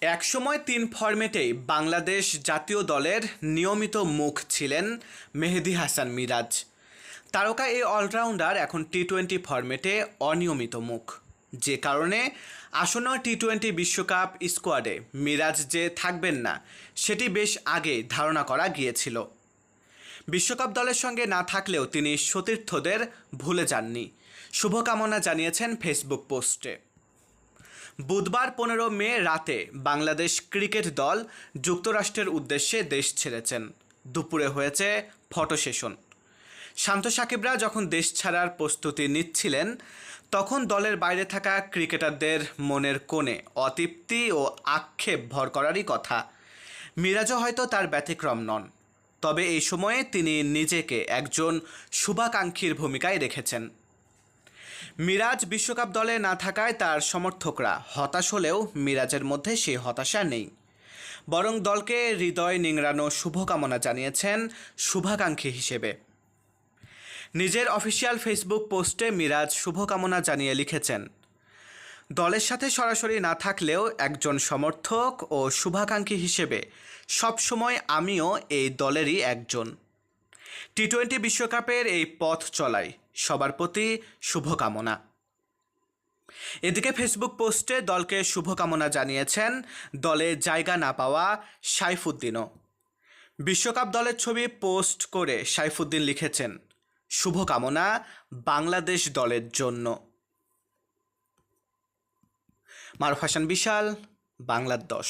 একসময় তিন ফরম্যাটেই বাংলাদেশ জাতীয় দলের নিয়মিত মুখ ছিলেন মেহেদি হাসান মিরাজ। তারকা এই অলরাউন্ডার এখন টি টোয়েন্টি ফরম্যাটে অনিয়মিত মুখ। যে কারণে আসন্ন টি টোয়েন্টি বিশ্বকাপ স্কোয়াডে মিরাজ যে থাকবেন না, সেটি বেশ আগে ধারণা করা গিয়েছিল। বিশ্বকাপ দলের সঙ্গে না থাকলেও তিনি সতীর্থদের ভুলে যাননি। শুভকামনা জানিয়েছেন ফেসবুক পোস্টে। বুধবার পনেরো মে রাতে বাংলাদেশ ক্রিকেট দল যুক্তরাষ্ট্রের উদ্দেশ্যে দেশ ছেড়েছেন। দুপুরে হয়েছে ফটো সেশন। শান্ত সাকিবরা যখন দেশ ছাড়ার প্রস্তুতি নিচ্ছিলেন, তখন দলের বাইরে থাকা ক্রিকেটারদের মনের কোণে অতৃপ্তি ও আক্ষেপ ভর করারই কথা। মিরাজও হয়তো তার ব্যতিক্রম নন। তবে এই সময়ে তিনি নিজেকে একজন শুভাকাঙ্ক্ষীর ভূমিকায় রেখেছেন। মিরাজ বিশ্বকাপ দলে না থাকায় তার সমর্থকরা হতাশ হলেও মিরাজের মধ্যে সেই হতাশা নেই। বরং দলকে হৃদয় নিংড়ানো শুভকামনা জানিয়েছেন শুভাকাঙ্ক্ষী হিসেবে। নিজের অফিসিয়াল ফেসবুক পোস্টে মিরাজ শুভকামনা জানিয়ে লিখেছেন, দলের সাথে সরাসরি না থাকলেও একজন সমর্থক ও শুভাকাঙ্ক্ষী হিসেবে সবসময় আমিও এই দলেরই একজন। টি টোয়েন্টি বিশ্বকাপের এই পথ চলাই সবার প্রতি শুভকামনা। এদিকে ফেসবুক পোস্টে দলকে শুভকামনা জানিয়েছেন দলে জায়গা না পাওয়া সাইফুদ্দিনও। বিশ্বকাপ দলের ছবি পোস্ট করে সাইফুদ্দিন লিখেছেন, শুভকামনা বাংলাদেশ দলের জন্য। মারুফ হাসান বিশাল, বাংলার দশ।